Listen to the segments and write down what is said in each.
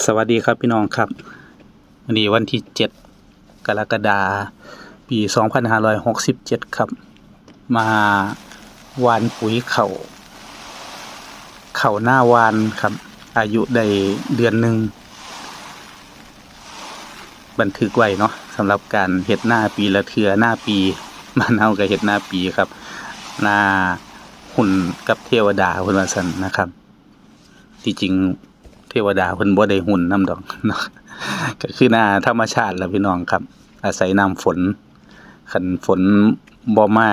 สวัสดีครับพี่น้องครับ วันนี้วันที่ 7 กรกฎาคมปี 2567 ครับ มาวานปุ๋ยเขา่าเข่าหน้าวานครับ อายุได้เดือนหนึ่ง บันทึกไว้เนาะสำหรับการเห็ดหน้าปีละเทือหน้าปีมานเอากับเห็ดหน้าปีครับ หน้าหุ่นกับเทวดาคุณวาสันนะครับ ที่จริง เทวดาเพิ่นบ่ได้หุ่นน้ำดอกก็คือหน้าธรรมชาติแหละพี่น้องครับ อาศัยน้ำฝนคันฝนบ่มา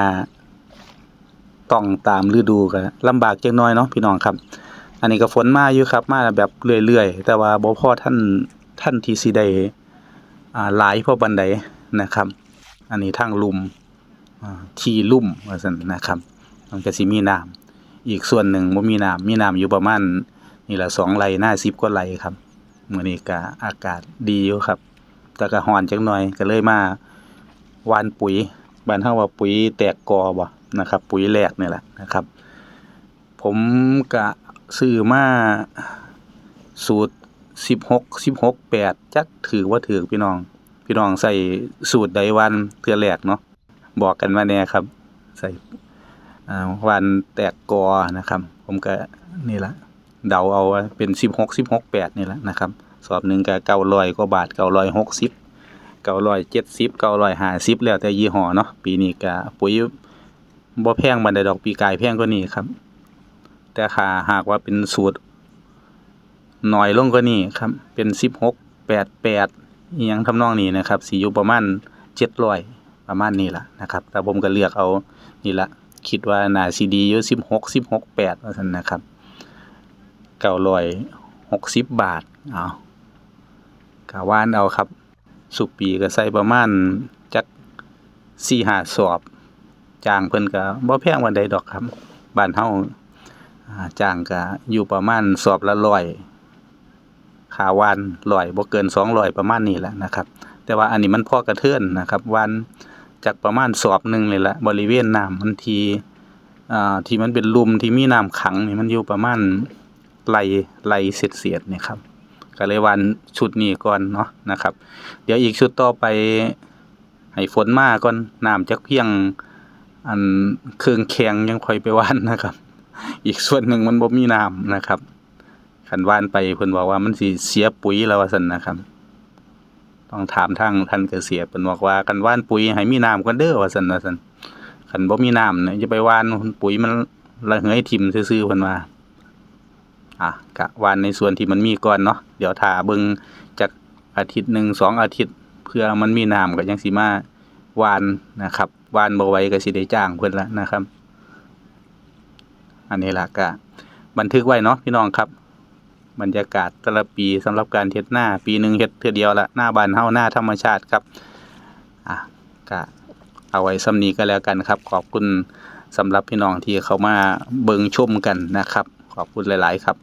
ต้องตามฤดูก็ลำบากจังน้อยเนาะพี่น้องครับ อันนี้ก็ฝนมาอยู่ครับ มาแบบเรื่อยๆแต่ว่าบ่พอท่านท่านที่สิได้อ่าหลายพอบันไดนะครับ อันนี้ทางลุ่มทีลุ่มว่าซั่นนะครับ มันก็สิมีน้ำอีกส่วนหนึ่งบ่มีน้ำมีน้ำอยู่ประมาณ นี่ละสองไรหน้าสิบกว่าไรครับมือนี้ก็อากาศดีอยู่ครับ แต่ก็ร้อนจักหน่อยก็เลยมาว่านปุ๋ยบ้านเฮาว่าปุ๋ยแตกกอบ่นะครับ ปุ๋ยแรกนี่แหละนะครับ ผมก็ซื้อมาสูตร16 16 8จักถือว่าถือพี่น้อง พี่น้องใส่สูตรใดวันเทือแรกเนาะบอกกันมาแน่ครับ ใส่วันแตกกอนะครับ ผมก็นี่ละ เดาเอาเป็นสิบหกสิบหกแปดนี่แหละนะครับ สอบหนึ่งก็เก้าร้อยกว่าบาทเก้าร้อยหกสิบเก้าร้อยเจ็ดสิบเก้าร้อยห้าสิบแล้วแต่ยี่ห้อเนาะปีนี้ก็ปุ๋ยบ่แพงบันไดดอกปีกายแพงกว่านี้ครับ แต่ค่าหากว่าเป็นสูตรหน้อยลงกว่านี้ครับ เป็นสิบหกแปดแปดยังทำนองนี้นะครับสีอยู่ประมาณเจ็ดร้อยประมาณนี้ละนะครับ แต่ผมก็เลือกเอานี่ละคิดว่านาสิดีอยู่สิบหกสิบหกแปดว่าซั่นนะครับ เก้าร้อยหกสิบบาทเอากะว่านเอาครับ สุปีก็ใส่ประมาณจักสี่หาสอบจ้างเพิ่นก็บ่แพงวันใดดอกครับบ้านเฮาอ่าจ้างก็อยู่ประมาณสอบละร้อยค่าวานร้อยบ่เกินสองร้อยประมาณนี้แหละนะครับ แต่ว่าอันนี้มันพอกระเทือนนะครับวันจากประมาณสอบหนึ่งเลยละบริเวณน้ำมันทีอ่าที่มันเป็นลุมที่มีน้ำขังนี่มันอยู่ประมาณ ไลไหลเสียดเสียดๆนี่ครับก็เลยวันชุดนี้ก่อนเนาะนะครับ เดี๋ยวอีกชุดต่อไปให้ฝนมาก่อนน้ำจักเพียงอันเครื่องแข็งยังค่อยไปว่านนะครับ อีกส่วนหนึ่งมันบ่มีน้ำนะครับขันว่านไปเพิ่นบอกว่ามันสิเสียปุ๋ยแล้วว่าซั่นนะครับ ต้องถามทางท่านเกษตรเพิ่นบอกว่ากันว่านปุ๋ยให้มีน้ำก่อนเด้อว่าซั่นว่าซั่นคันบ่มีน้ำเนี่ยจะไปว่านปุ๋ยมันระเหยทิ่มซื่อๆเพิ่นว่า อะกะว่านในส่วนที่มันมีก่อนเนาะเดี๋ยวถ้าเบิงจากอาทิตย์หนึ่งสองอาทิตย์ เพื่อมันมีน้ำก็ยังสิมาวานนะครับวานบ่ไหวก็สิได้จ้างเพิ่นละนะครับ อันนี้ล่ะก็บันทึกไว้เนาะพี่น้องครับ บรรยากาศแต่ละปีสำหรับการเฮ็ดหน้าปีหนึ่งเฮ็ดเทื่อเดียวละหน้าบานเฮาหน้าธรรมชาติครับอะก็เอาไว้ซ้ำนี้ก็แล้วกันครับ ขอบคุณสำหรับพี่น้องที่เขามาเบิงชมกันนะครับ ขอบคุณหลาย ๆ ครับ